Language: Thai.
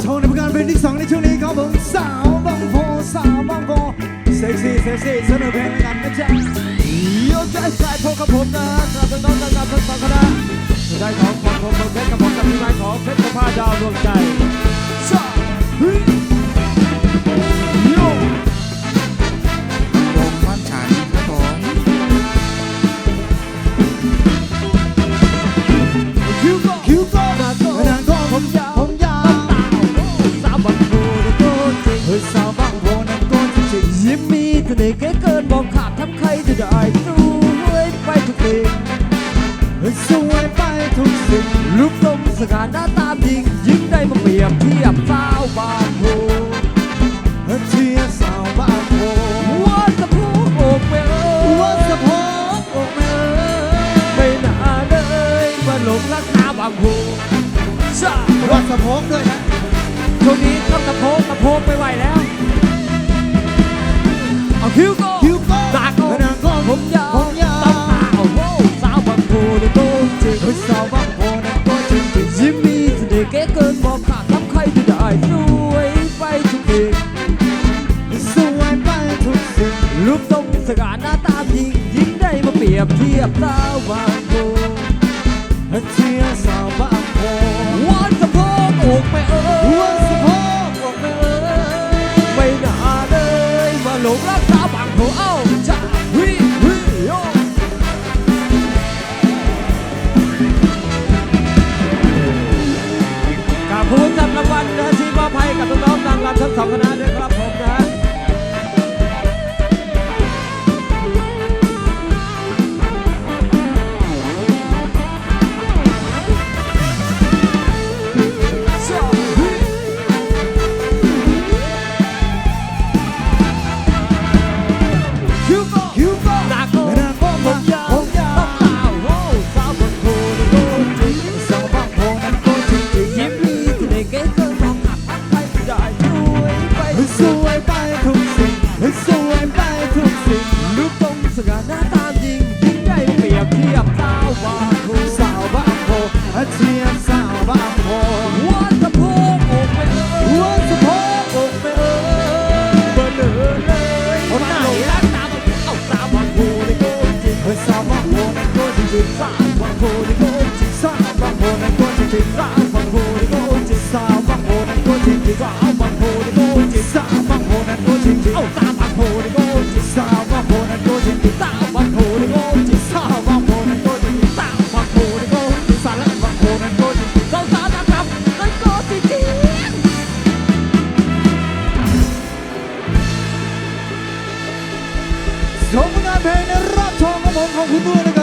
โชว์ในผลงานเพลงที่สองในช่วงนี้ครับผมสาวบางโพสาวบางโพเซ็กซี่เซ็กซี่เสนอเพลงแล้วกันนะจ๊ะโยกใจสายพบกับผมนะสนับสนุนน้องนะครับทั้งสองคณะได้ของของผมเมืองเพชรกับผมกับพี่ไม้ของเพชรผ้าดาวดวงใจ น่ห์เก๋เกินมองขาดทำใครจะได้สู้เฮ้ยไปทุกเพลงๆเฮ้ยสวยไปทุกสิ่งรูปทรงสง่าหน้าตาดียิ่งได้มาเปรียบเทียบสาวบางโพเฮ้ยเชียสาวบางโพว่าจะพูดโอกเมเอวัดสะโพกโอกเมเอไม่น่าเลยมาหลงรักสาบางโพวัดสะโพกด้วยนะช่วงนี้ต้องตะโพกตะโพกไม่ไหวแล้ว เอาคิ้วก็คิวก็ตาก็นานก็ผมยาวผมยาวต้องตาโอ้โหสาวบางโพนี่โตจริงเฮ้ยสาวบางโพนั้นก็จริงจริงยิ้มมีเสน่ห์เก๋เกินบอกขาดทำใครจะได้สวยไปทุกเพลงสวยไปทุกสิ่งรูปทรงสง่าหน้าตายิงยิ่งได้มาเปรียบเทียบสาวบางโพเชียร์สาวบางโพ ขอบคุณสำหรับวัลนะที่มอบให้กับน้องๆนางรำทั้งสองคณะด้วย วยไปทุกสิ่งสวยไปทุกสิ่งรูปทรงสง่าหน้าตายิงยิ่งใหญ่เปรียบเทียบสาวบางโพสาวบางโพเชียร์สาวบางโพวันสะโพกอกไม่เออวัดสะ ชม